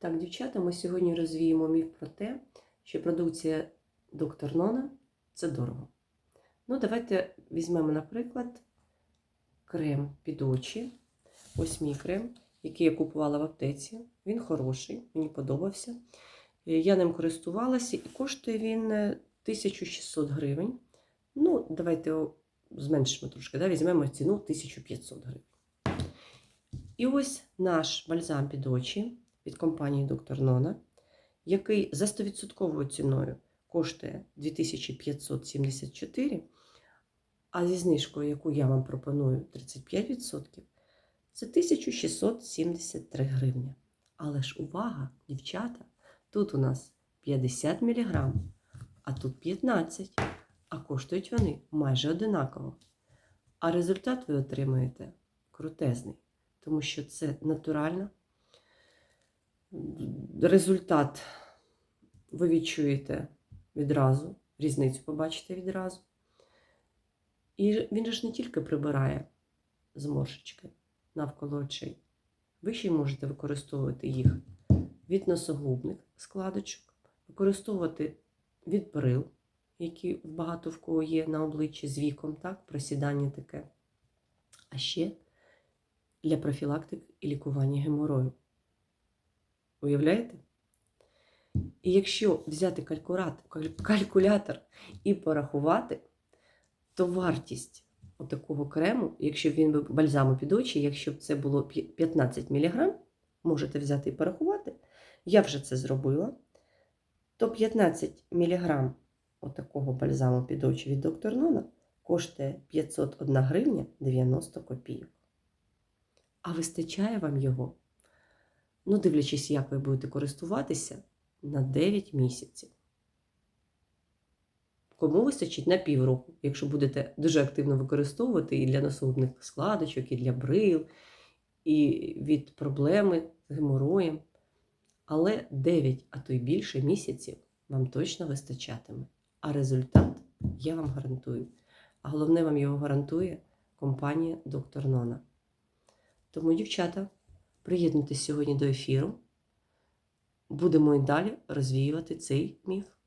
Так, дівчата, ми сьогодні розвіємо міф про те, що продукція доктор Нона це дорого. Ну, давайте візьмемо, наприклад, крем під очі. Ось мій крем, який я купувала в аптеці. Він хороший, мені подобався. Е, Я ним користувалася і коштує він е, 1600 гривень. Ну, давайте зменшимо трошки, да? візьмемо ціну 1500 гривень. І ось наш бальзам під очі від компанії Доктор Нона, який за 100% ціною коштує 2574, а зі знижкою, яку я вам пропоную 35%, це 1673 гривні. Але ж увага, дівчата, тут у нас 50 мг, а тут 15, а коштують вони майже одинаково. А результат ви отримаєте крутезний, тому що це натурально. Результат ви відчуєте відразу, різницю побачите відразу. І він ж не тільки прибирає зморшечки навколо очей. Ви ще й можете використовувати їх від носогубних складочок, використовувати від брил, які багато в кого є на обличчі з віком, так, просідання таке. А ще для профілактики і лікування геморою. Уявляєте? І якщо взяти калькулятор, і порахувати, то вартість отакого крему, якщо він би бальзаму під очі, якщо б це було 15 мг, можете взяти і порахувати, я вже це зробила, то 15 мг отакого бальзаму під очі від доктор Нона коштує 501 гривня 90 копійок. А вистачає вам його? Ну, дивлячись, як ви будете користуватися на 9 місяців. Кому вистачить на півроку, якщо будете дуже активно використовувати і для носогубних складочок, і для брил, і від проблеми з геморроєм. Але 9, а то й більше місяців вам точно вистачатиме. А результат я вам гарантую. А головне, вам його гарантує компанія Доктор Нона. Тому, дівчата, приєднуйтесь сьогодні до ефіру. Будемо і далі розвіювати цей міф.